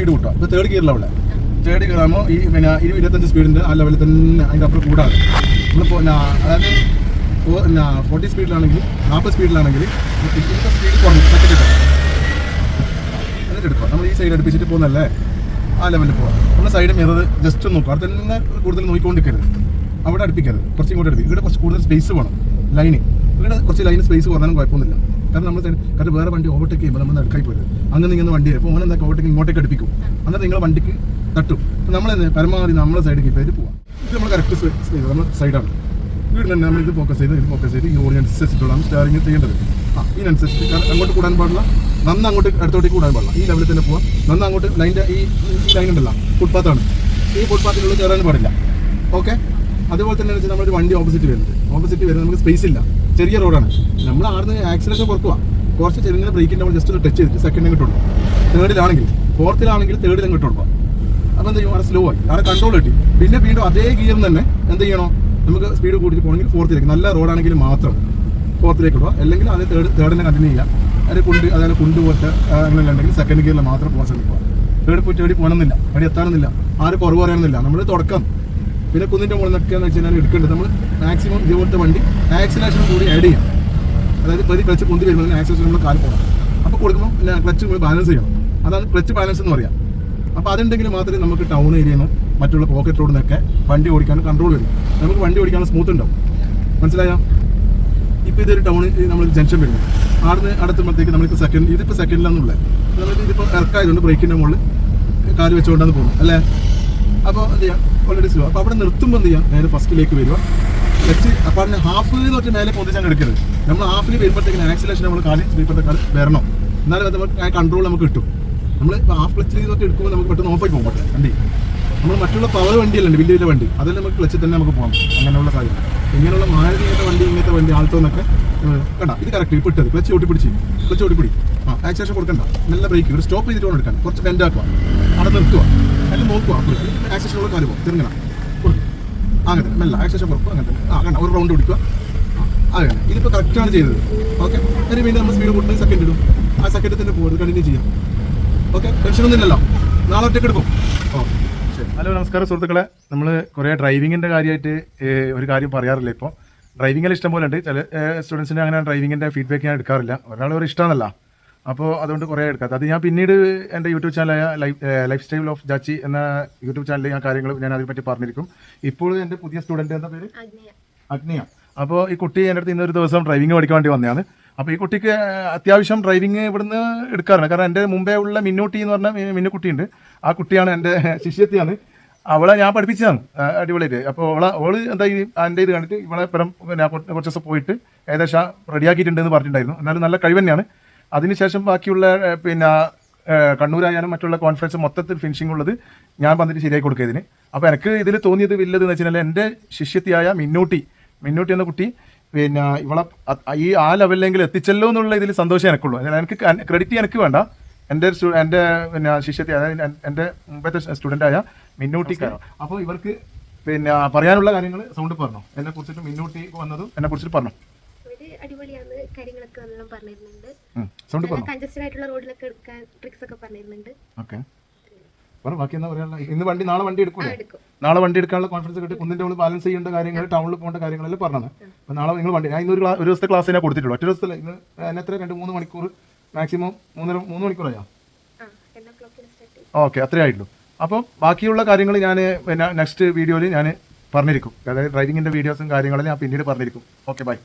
Speed കൂട്ടുക. ഇപ്പോൾ third ഗിയറിലാണ് അവിടെ തേർഡ് ഗിയർ ആകുമ്പോൾ ഈ പിന്നെ ഇരു ഇരുപത്തഞ്ച് സ്പീഡിന്റെ ആ ലെവലിൽ തന്നെ അതിന്റെ അപ്പുറം കൂടാതെ. നമ്മളിപ്പോൾ അതായത് ഫോർട്ടി സ്പീഡിലാണെങ്കിൽ നാൽപ്പത് സ്പീഡിലാണെങ്കിൽ ഇതിന്റെ സ്പീഡ് കുറഞ്ഞു സെക്കൻഡ് ഇട്ടാൽ എന്നിട്ട് എടുക്കുക. നമ്മൾ ഈ സൈഡ് അടുപ്പിച്ചിട്ട് പോകുന്നല്ലേ ആ ലെവലിൽ പോകാം നമ്മൾ സൈഡ് മിറർ ജസ്റ്റ് ഒന്ന് നോക്കുക. അവിടെ തന്നെ കൂടുതൽ നോക്കിക്കൊണ്ടിരിക്കരുത് അവിടെ അടുപ്പിക്കരുത്. കുറച്ച് ഇങ്ങോട്ട് അടുപ്പിക്കും ഇവിടെ കുറച്ച് കൂടുതൽ സ്പേസ് വേണം. ലൈന് ഇവിടെ കുറച്ച് ലൈൻ സ്പേസ് കുറഞ്ഞാലും കുഴപ്പമൊന്നുമില്ല. കാരണം നമ്മൾ കാരണം വേറെ വണ്ടി ഓവർടേക്ക് ചെയ്യുമ്പോൾ നമ്മൾ അടുക്കായി പോയത്. അങ്ങനെ ഇങ്ങനെ വണ്ടി അപ്പോൾ ഓൻ എന്താ ഓവർടേക്ക് ഇങ്ങോട്ടേക്ക് അടുപ്പിക്കും. അന്നേരം നിങ്ങൾ വണ്ടിക്ക് തട്ടും. അപ്പോൾ നമ്മൾ പരമാവധി നമ്മളെ സൈഡ് കീപ്പ് ചെയ്ത് പോവാം. ഇത് നമ്മൾ കറക്റ്റ് ചെയ്ത് നമ്മൾ സൈഡാണ് വീടിന് തന്നെ നമ്മൾ ഇത് ഫോക്കസ് ചെയ്ത് ഇത് ഫോക്കസ് ചെയ്ത് ഈ ഓറിയനുസരിച്ചിട്ടുള്ള സ്റ്റാറിങ് ചെയ്യേണ്ടത്. ആ ഇതിനനുസരിച്ച് അങ്ങോട്ട് കൂടാൻ പാടില്ല. നന്ന് അങ്ങോട്ട് അടുത്തോട്ടേക്ക് കൂടാൻ പാടില്ല. ഈ ലെവലിൽ തന്നെ പോവാം. നന്ന് അങ്ങോട്ട് ലൈന്റെ ഈ ലൈൻ ഉണ്ടല്ലോ ഫുട്പാത്താണ് ഈ ഫുട്പാത്തിനുള്ളിൽ കയറാൻ പാടില്ല. ഓക്കെ അതുപോലെ തന്നെ വെച്ചാൽ നമ്മളൊരു വണ്ടി ഓപ്പോസിറ്റ് വരുന്നത് ഓപ്പോസിറ്റ് വരുന്നത് നമുക്ക് സ്പേസ് ഇല്ല. ചെറിയ റോഡാണ്. നമ്മൾ ആടുന്ന് ആക്സിലേഷൻ കുറക്കുക കുറച്ച് ചെറുങ്ങനെ ബ്രേക്കിന്റെ നമ്മൾ ജസ്റ്റ് ഒന്ന് ടച്ച് ചെയ്തിട്ട് സെക്കൻഡ് കൊടുക്കും തേർഡിലാണെങ്കിൽ ഫോർത്തിലാണെങ്കിൽ അങ്ങോട്ട് കൊടുക്കുക അപ്പോൾ എന്ത് ചെയ്യും? അവിടെ സ്ലോ ആയി. അവിടെ കൺട്രോൾ കിട്ടി. പിന്നെ വീണ്ടും അതേ ഗിയർ തന്നെ എന്ത് ചെയ്യണോ? നമുക്ക് സ്പീഡ് കൂട്ടിയിട്ട് പോകണമെങ്കിൽ ഫോർത്തിലേക്ക് നല്ല റോഡാണെങ്കിൽ മാത്രം ഫോർത്തിലേക്ക് ഇടുക. അല്ലെങ്കിൽ അത് തേർഡ് തേർഡിനെ കണ്ടിന്യൂ ചെയ്യുക. അതിൽ കുണ്ട് അതായത് കുണ്ട് പോയിട്ട് അങ്ങനെ ഉണ്ടെങ്കിൽ സെക്കൻഡ് ഗിയറിൽ മാത്രം പോകാൻ ശ്രമിക്കുക. തേർഡ് പോയി തേടി പോകണമെന്നില്ല. അവിടെ എത്താനൊന്നുമില്ല. ആരും കുറവ് പറയാനൊന്നുമില്ല. നമ്മൾ തുടക്കം. പിന്നെ കുന്നിന്റെ മുകളിൽ നിന്നൊക്കെ എന്ന് കഴിഞ്ഞാൽ എടുക്കേണ്ടത് നമ്മൾ മാക്സിമം ഇതുപോലത്തെ വണ്ടി ആക്സിലേഷൻ കൂടി ആഡ് ചെയ്യാം. അതായത് പ്രതി ക്ലച്ച് പൊന്തി വരുമ്പോൾ ആക്സിലേഷൻ നമ്മൾ കാൽ പോകണം. അപ്പോൾ കൊടുക്കുമ്പോൾ ക്ലച്ച് നമ്മൾ ബാലൻസ് ചെയ്യണം. അതാണ് ക്ലച്ച് ബാലൻസ് എന്ന് പറയാം. അപ്പോൾ അതുണ്ടെങ്കിൽ മാത്രമേ നമുക്ക് ടൗൺ ഏരിയയിൽ നിന്നും മറ്റുള്ള പോക്കറ്റ് റോഡിൽ നിന്നൊക്കെ വണ്ടി ഓടിക്കാനും കൺട്രോൾ വരും. നമുക്ക് വണ്ടി ഓടിക്കാനും സ്മൂത്ത് ഉണ്ടാവും. മനസ്സിലായോ? ഇപ്പോൾ ഇതൊരു ടൗണിൽ നമ്മൾ ജംഗ്ഷൻ വരുന്നു. ആടുന്ന് അടുത്തുമ്പോഴത്തേക്ക് നമ്മളിപ്പോൾ സെക്കൻഡ് ഇതിപ്പോൾ സെക്കൻഡിലാണെന്നുള്ളത് നമുക്ക് ഇതിപ്പോൾ ഇറക്കായതുകൊണ്ട് ബ്രേക്കിന്റെ മുകളിൽ കാൽ വെച്ചുകൊണ്ടാണ് പോകുന്നത്. അല്ലേ? അപ്പോൾ എന്ത് ചെയ്യാം? ഓൾറെഡി സ്ലോ അപ്പോൾ അവിടെ നിർത്തുമ്പോൾ എന്ത് ചെയ്യാം? നേരെ ഫസ്റ്റിലേക്ക് വരിക. വെച്ച് അപ്പോൾ അതിന് ഹാഫ് പറഞ്ഞാൽ മേലെ പൊതിച്ചാൽ എടുക്കരുത്. നമ്മൾ ഹാഫിൽ വരുമ്പോഴത്തേക്കും ആക്സിലേഷൻ നമ്മൾ കാലിൽ സ്ലീപ്പറിന്റെ വരണം. എന്നാലും അത് കൺട്രോൾ നമുക്ക് കിട്ടും. നമ്മൾ ഇപ്പോൾ ഹാഫ് ക്ലച്ചിൽ നിന്നൊക്കെ എടുക്കുമ്പോൾ നമുക്ക് പെട്ടെന്ന് ഓഫായി പോകും പറ്റും വണ്ടി നമ്മൾ മറ്റുള്ള പവർ വണ്ടിയല്ലേ? വലിയ വലിയ വണ്ടി. അതിൽ നമുക്ക് ക്ലച്ചിൽ തന്നെ നമുക്ക് പോകാം. അങ്ങനെയുള്ള കാര്യം ഇങ്ങനെയുള്ള മാരുതി ഇങ്ങനത്തെ വണ്ടി ഇങ്ങനത്തെ വണ്ടി ആൾട്ടോ എന്നൊക്കെ കണ്ട? ഇത് കറക്റ്റ് ഇപ്പോൾ ഇട്ടത്. ക്ലച്ച് ഓട്ടിപ്പിടിച്ച്. ക്ലച്ച് ഓട്ടിപ്പിടി. ആ ആക്സിലേഷൻ കൊടുക്കണ്ട. നല്ല ബ്രേക്ക് ഒരു സ്റ്റോപ്പ് ചെയ്തിട്ട് വേണം എടുക്കാൻ. കുറച്ച് ബെൻഡാക്കുക അവിടെ നിർത്തുക. അതിൽ നോക്കുക ആക്സേഷനുള്ള കാര്യം പോകും തിരങ്ങണം അങ്ങനെ മെല്ല. ആക്സേഷൻ കൊടുക്കും അങ്ങനെ തന്നെ. ആ കണ്ട? ഒരു റൗണ്ട് പിടിക്കുക. അങ്ങനെ. ഇതിപ്പോൾ കറക്റ്റാണ് ചെയ്തത്. ഓക്കെ അതിന് വേണ്ടി നമ്മൾ സ്പീഡ് കൂട്ടുന്ന സെക്കൻഡ് ഇടും. ആ സെക്കൻഡിൽ തന്നെ പോകരുത് കണ്ടിന്യൂ ചെയ്യാം. ഓക്കെ ടെൻഷനൊന്നുമില്ലല്ലോ നാളെ ഒറ്റയ്ക്ക് എടുക്കും. ഓ ശരി. ഹലോ നമസ്കാരം സുഹൃത്തുക്കളെ. നമ്മൾ കുറേ ഡ്രൈവിങ്ങിന്റെ കാര്യമായിട്ട് ഒരു കാര്യം പറയാറില്ല ഇപ്പോൾ ഡ്രൈവിങ്ങിൽ ഇഷ്ടം പോലെ ഉണ്ട്. ചില സ്റ്റുഡൻസിന് അങ്ങനെ ഡ്രൈവിങ്ങിന്റെ ഫീഡ്ബാക്ക് ഞാൻ എടുക്കാറില്ല. ഒരാൾ ഒരു ഇഷ്ടമെന്നല്ല അപ്പോൾ അതുകൊണ്ട് കുറേ എടുക്കാത്ത. അത് ഞാൻ പിന്നീട് എന്റെ യൂട്യൂബ് ചാനലായ life life style of Jachi എന്ന യൂട്യൂബ് ചാനലിൽ ഞാൻ കാര്യങ്ങൾ ഞാൻ അതിനെപ്പറ്റി പറഞ്ഞിരിക്കും. ഇപ്പോൾ എന്റെ പുതിയ സ്റ്റുഡന്റ് എന്ന പേര്? അഗ്നിയ. അപ്പോൾ ഈ കുട്ടി എന്റെ അടുത്ത് ഇന്നൊരു ദിവസം ഡ്രൈവിംഗ് പഠിക്കാൻ വേണ്ടി വന്നതാണ്. അപ്പോൾ ഈ കുട്ടിക്ക് അത്യാവശ്യം ഡ്രൈവിംഗ് ഇവിടുന്ന് എടുക്കാറുണ്ട്. കാരണം എന്റെ മുമ്പേ ഉള്ള മിന്നൂട്ടി എന്ന് പറഞ്ഞ മിന്നുക്കുട്ടിയുണ്ട് ആ കുട്ടിയാണ് എന്റെ ശിഷ്യത്തിയാണ്. അവളെ ഞാൻ പഠിപ്പിച്ചതാണ് അടിപൊളിയായിട്ട്. അപ്പോൾ അവളെ അവൾ എന്താ ഈ എന്റെ ഇത് കണ്ടിട്ട് ഇവളെ പരം കുറച്ച് ദിവസം പോയിട്ട് ഏകദേശം റെഡിയാക്കിയിട്ടുണ്ടെന്ന് പറഞ്ഞിട്ടുണ്ടായിരുന്നു. എന്നാലും നല്ല കഴിവ് തന്നെയാണ്. അതിനുശേഷം ബാക്കിയുള്ള പിന്നെ കണ്ണൂരായാലും മറ്റുള്ള കോൺഫറൻസ് മൊത്തത്തിൽ ഫിനിഷിംഗ് ഉള്ളത് ഞാൻ വന്നിട്ട് ശരിയായി കൊടുക്കുക ഇതിന്. അപ്പോൾ എനിക്ക് ഇതിൽ തോന്നിയത് എന്ന് വെച്ചാൽ എന്റെ ശിഷ്യത്തിയായ മിന്നൂട്ടി മിന്നൂട്ടി എന്ന കുട്ടി പിന്നെ ഇവളെ ഈ ആ ലെവലിലെങ്കിലും എത്തിച്ചല്ലോ എന്നുള്ള ഇതിൽ സന്തോഷം എനിക്കുള്ളൂ. അതിനാൽ എനിക്ക് ക്രെഡിറ്റ് എനിക്ക് വേണ്ട. എന്റെ എന്റെ പിന്നെ ശിഷ്യത്തെ അതായത് എൻ- എന്റെ മുമ്പത്തെ സ്റ്റുഡന്റായ മിന്നൂട്ടിക്കാരോ അപ്പോൾ ഇവർക്ക് പിന്നെ പറയാനുള്ള കാര്യങ്ങൾ സൗണ്ട് പറഞ്ഞു. എന്നെ കുറിച്ചിട്ട് മിന്നൂട്ടി വന്നതും എന്നെ കുറിച്ചിട്ട് പറഞ്ഞു. അടിപൊളിയാണ് കാര്യങ്ങളൊക്കെ നല്ലോണം പറഞ്ഞിരുന്നുണ്ട്. കൺജസ്റ്റഡ് ആയിട്ടുള്ള റോഡിലൊക്കെ എടുക്കാൻ ട്രിക്സ് ഒക്കെ പറഞ്ഞിരുന്നുണ്ട്. ഓക്കെ. പറ ബാക്കി എന്താ പറയാനുള്ള? ഇന്ന് വണ്ടി നാളെ വണ്ടി എടുക്കൂലേ? നാളെ വണ്ടി എടുക്കാനുള്ള കോൺഫിഡൻസ് കിട്ടി. കുന്നിന്റെ ഉള്ളിൽ ബാലൻസ് ചെയ്യേണ്ട കാര്യങ്ങൾ ടൗണിൽ പോകേണ്ട കാര്യങ്ങളെല്ലാം പറഞ്ഞത്. അപ്പോൾ നാളെ നിങ്ങൾ വണ്ടി ഞാൻ ഇന്നൊരു ക്ലാ- ഒരു ദിവസത്തെ ക്ലാസ് ഞാൻ കൊടുത്തിട്ടുള്ളൂ. ഒറ്റ ദിവസത്തിൽ ഇന്ന് എത്ര? രണ്ട് മൂന്ന് മണിക്കൂർ മാക്സിമം മൂന്നര മൂന്ന് മണിക്കൂറായോ? ഓക്കെ അത്രേ ആയിട്ടുള്ളൂ. അപ്പം ബാക്കിയുള്ള കാര്യങ്ങൾ ഞാൻ പിന്നെ നെക്സ്റ്റ് വീഡിയോയിൽ ഞാൻ പറഞ്ഞിരിക്കും. അതായത് ഡ്രൈവിങ്ങിന്റെ വീഡിയോസും കാര്യങ്ങളും ഞാൻ പിന്നീട് പറഞ്ഞിരിക്കും. Okay bye